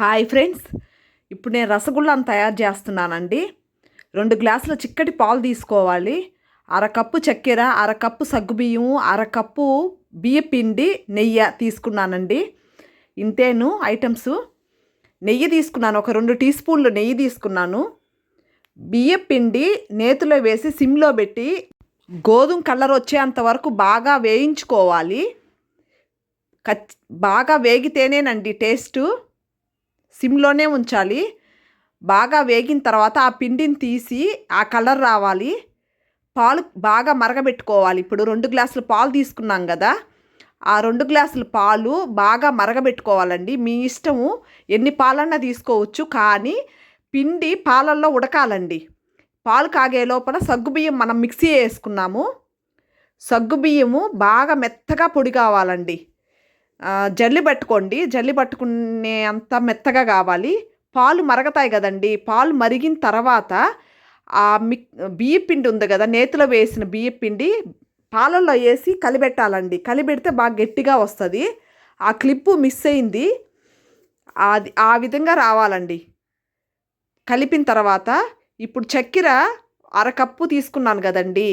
Hi friends. ఇప్పుడు నేను రసగుల్లాను తయారు చేస్తున్నానండి. రెండు గ్లాసుల చిక్కటి పాలు తీసుకోవాలి. అరకప్పు చక్కెర అరకప్పు సగ్గుబియ్యం అరకప్పు బియ్య పిండి నెయ్యి తీసుకున్నానండి. ఇంతేను ఐటమ్స్. నెయ్యి తీసుకున్నాను. ఒక రెండు టీ స్పూన్లు నెయ్యి తీసుకున్నాను. బియ్య పిండి నేతిలో వేసి సిమ్లో పెట్టి గోధుమ కలర్ వచ్చేంత వరకు బాగా వేయించుకోవాలి. కచ్ బాగా వేగితేనేనండి టేస్టు. సిమ్లోనే ఉంచాలి. బాగా వేగిన తర్వాత ఆ పిండిని తీసి ఆ కలర్ రావాలి. పాలు బాగా మరగబెట్టుకోవాలి. ఇప్పుడు రెండు గ్లాసులు పాలు తీసుకున్నాం కదా ఆ రెండు గ్లాసుల పాలు బాగా మరగబెట్టుకోవాలండి. మీ ఇష్టము ఎన్ని పాలన్నా తీసుకోవచ్చు కానీ పిండి పాలల్లో ఉడకాలండి. పాలు కాగే లోపల సగ్గుబియ్యం మనం మిక్సీ వేసుకున్నాము. సగ్గుబియ్యము బాగా మెత్తగా పొడి కావాలండి. జల్లి పట్టుకోండి. జల్లి పట్టుకునే అంత మెత్తగా కావాలి. పాలు మరగతాయి కదండి. పాలు మరిగిన తర్వాత ఆ మిక్ బియ్యపిండి ఉంది కదా నేతిలో వేసిన బియ్యపిండి పాలల్లో వేసి కలిపెట్టాలండి. కలిపెడితే బాగా గట్టిగా వస్తుంది. ఆ క్లిప్పు మిస్ అయింది. అది ఆ విధంగా రావాలండి. కలిపిన తర్వాత ఇప్పుడు చక్కెర అరకప్పు తీసుకున్నాను కదండి.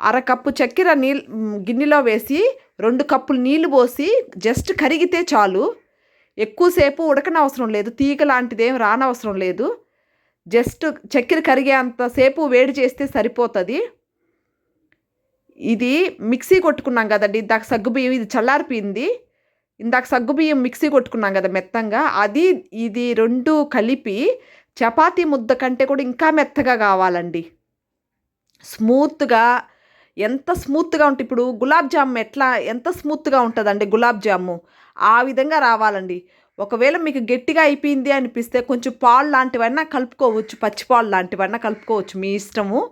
అరకప్పు చక్కెర నీళ్ళు గిన్నెలో వేసి రెండు కప్పులు నీళ్ళు పోసి జస్ట్ కరిగితే చాలు. ఎక్కువసేపు ఉడకనవసరం లేదు. తీగ లాంటిదేం రానవసరం లేదు. జస్ట్ చక్కెర కరిగే అంతసేపు వేడి చేస్తే సరిపోతుంది. ఇది మిక్సీ కొట్టుకున్నాం కదండి. ఇందాక సగ్గుబియ్యం ఇది చల్లారిపోయింది. ఇందాక సగ్గుబియ్యం మిక్సీ కొట్టుకున్నాం కదా మెత్తంగా. అది ఇది రెండు కలిపి చపాతీ ముద్ద కంటే కూడా ఇంకా మెత్తగా కావాలండి. స్మూత్గా ఎంత స్మూత్గా ఉంటే ఇప్పుడు గులాబ్ జామ్ ఎట్లా ఎంత స్మూత్గా ఉంటుందండి గులాబ్ జాము? ఆ విధంగా రావాలండి. ఒకవేళ మీకు గట్టిగా అయిపోయింది అనిపిస్తే కొంచెం పాలు లాంటివన్నా కలుపుకోవచ్చు పచ్చిపాలు లాంటివన్నా కలుపుకోవచ్చు మీ ఇష్టము.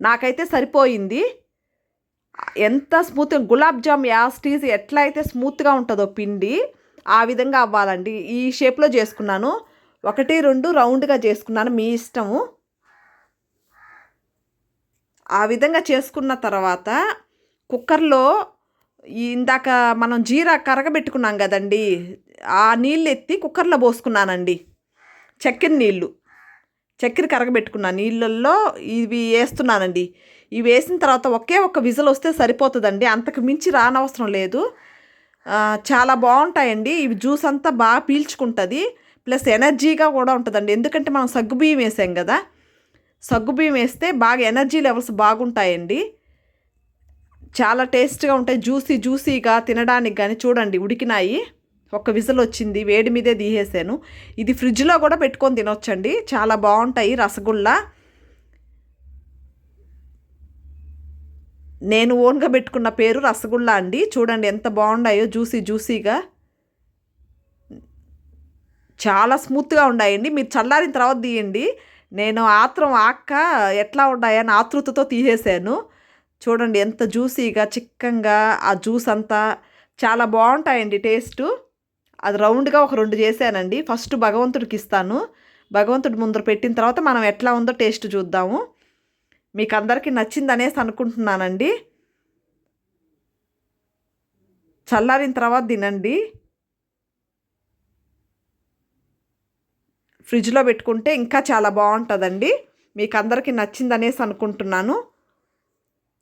నాకైతే సరిపోయింది. ఎంత స్మూత్ గులాబ్ జామ్ యాస్టీజ్ ఎట్లా అయితే స్మూత్గా ఉంటుందో పిండి ఆ విధంగా అవ్వాలండి. ఈ షేప్లో చేసుకున్నాను. ఒకటి రెండు రౌండ్గా చేసుకున్నాను మీ ఇష్టము. ఆ విధంగా చేసుకున్న తర్వాత కుక్కర్లో ఇందాక మనం జీరా కరగబెట్టుకున్నాం కదండి ఆ నీళ్ళు ఎత్తి కుక్కర్లో పోసుకున్నానండి. చక్కెర నీళ్ళు చక్కెర కరగబెట్టుకున్న నీళ్ళల్లో ఇవి వేస్తున్నానండి. ఇవి వేసిన తర్వాత ఒకే ఒక విజల్ వస్తే సరిపోతుందండి. అంతకు మించి రానవసరం లేదు. చాలా బాగుంటాయండి. ఇవి జ్యూస్ అంతా బాగా పీల్చుకుంటుంది. ప్లస్ ఎనర్జీగా కూడా ఉంటుందండి. ఎందుకంటే మనం సగ్గుబియ్యం వేసాం కదా. సగ్గుబియ్యం వేస్తే బాగా ఎనర్జీ లెవెల్స్ బాగుంటాయండి. చాలా టేస్ట్గా ఉంటాయి. జ్యూసీ జ్యూసీగా తినడానికి కానీ చూడండి ఉడికినాయి. ఒక విజల్ వచ్చింది వేడి మీదే తీసేసాను. ఇది ఫ్రిడ్జ్లో కూడా పెట్టుకొని తినొచ్చండి. చాలా బాగుంటాయి రసగుల్లా. నేను ఓన్గా పెట్టుకున్న పేరు రసగుల్లా అండి. చూడండి ఎంత బాగున్నాయో జ్యూసీ జ్యూసీగా. చాలా స్మూత్గా ఉన్నాయండి. మీరు చల్లారిన తర్వాత తీయండి. నేను ఆత్రం ఆక్క ఎట్లా ఉన్నాయని ఆతృతతో తీసేసాను చూడండి ఎంత జ్యూసీగా చిక్కంగా ఆ జ్యూస్ అంతా చాలా బాగుంటాయండి టేస్టు. అది రౌండ్గా ఒక రెండు చేశానండి. ఫస్ట్ భగవంతుడికి ఇస్తాను. భగవంతుడు ముందర పెట్టిన తర్వాత మనం ఎట్లా ఉందో టేస్ట్ చూద్దాము. మీకు అందరికీ నచ్చింది అనేసి అనుకుంటున్నానండి. చల్లారిన తర్వాత తినండి. ఫ్రిడ్జ్లో పెట్టుకుంటే ఇంకా చాలా బాగుంటుందండి. మీకు అందరికీ నచ్చిందనేసి అనుకుంటున్నాను.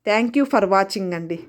థ్యాంక్ యూ ఫర్ వాచింగ్ అండి.